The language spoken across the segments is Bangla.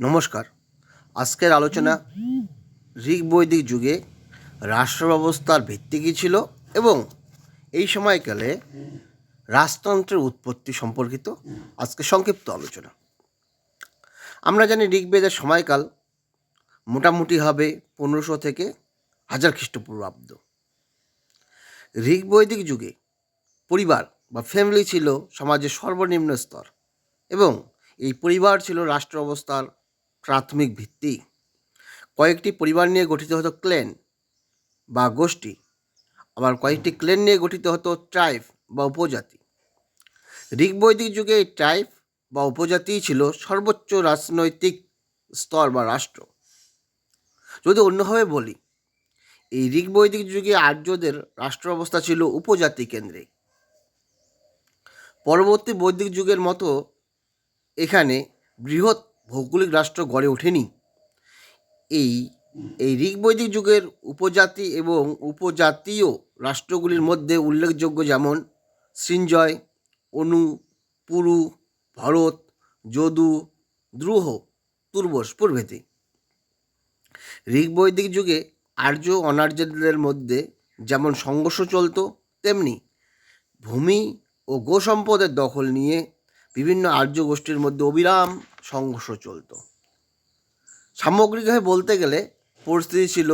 নমস্কার। আজকের আলোচনা ঋগ বৈদিক যুগে রাষ্ট্র ব্যবস্থার ভিত্তি কী ছিল এবং এই সময়কালে রাজতন্ত্রের উৎপত্তি সম্পর্কিত আজকে সংক্ষিপ্ত আলোচনা। আমরা জানি ঋগ্বেদের সময়কাল মোটামুটি হবে পনেরোশো থেকে হাজার খ্রিস্টপূর্বাব্দ। ঋগ বৈদিক যুগে পরিবার বা ফ্যামিলি ছিল সমাজের সর্বনিম্ন স্তর এবং এই পরিবার ছিল রাষ্ট্র অবস্থার প্রাথমিক ভিত্তি। কয়েকটি পরিবার নিয়ে গঠিত হতো ক্লেন বা গোষ্ঠী। আবার কয়েকটি ক্লেন নিয়ে গঠিত হতো ট্রাইব বা উপজাতি। ঋগবৈদিক যুগে এই ট্রাইব বা উপজাতিই ছিল সর্বোচ্চ রাজনৈতিক স্তর বা রাষ্ট্র। যদি অন্যভাবে বলি, এই ঋগবৈদিক যুগে আর্যদের রাষ্ট্র অবস্থা ছিল উপজাতি কেন্দ্রে। পরবর্তী বৈদিক যুগের মতো এখানে বৃহৎ ভৌগোলিক রাষ্ট্র গড়ে ওঠেনি। এই এই ঋগবৈদিক যুগের উপজাতি এবং উপজাতীয় রাষ্ট্রগুলির মধ্যে উল্লেখযোগ্য যেমন সৃঞ্জয় অনু, পুরু, ভরত, যদু, দ্রুহ, তুর্বস প্রভৃতি। ঋগবৈদিক যুগে আর্য অনার্যদের মধ্যে যেমন সংঘর্ষ চলত, তেমনি ভূমি ও গোসম্পদের দখল নিয়ে বিভিন্ন আর্য গোষ্ঠীর মধ্যে অবিরাম সংঘর্ষ চলত। সামগ্রিকভাবে বলতে গেলে পরিস্থিতি ছিল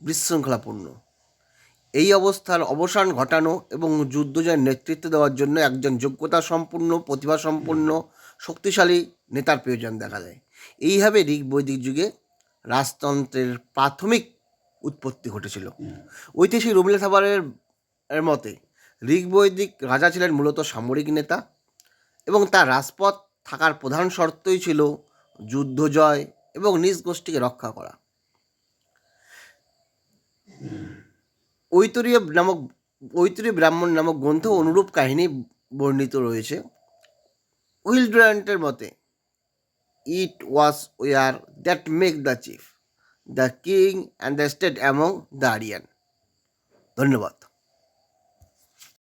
বিশৃঙ্খলাপূর্ণ। এই অবস্থার অবসান ঘটানো এবং যুদ্ধজয়ের নেতৃত্ব দেওয়ার জন্য একজন যোগ্যতা সম্পূর্ণ, প্রতিভা সম্পন্ন শক্তিশালী নেতার প্রয়োজন দেখা যায়। এইভাবে ঋগ বৈদিক যুগে রাজতন্ত্রের প্রাথমিক উৎপত্তি ঘটেছিল। ঐতিহাসিক রবীন্দ্রনাথ থাবারের, এর মতে ঋগ বৈদিক রাজা ছিলেন মূলত সামরিক নেতা এবং তার রাজপথ থাকার প্রধান শর্তই ছিল যুদ্ধ জয় এবং নিজ গোষ্ঠীকে রক্ষা করা। ঐতরীয় নামক, ঐতরীয় ব্রাহ্মণ নামক গ্রন্থ অনুরূপ কাহিনী বর্ণিত রয়েছে। উইল উইলড্রান্টের মতে, it was war that make the chief, the king and the state among the Aryan. ধন্যবাদ।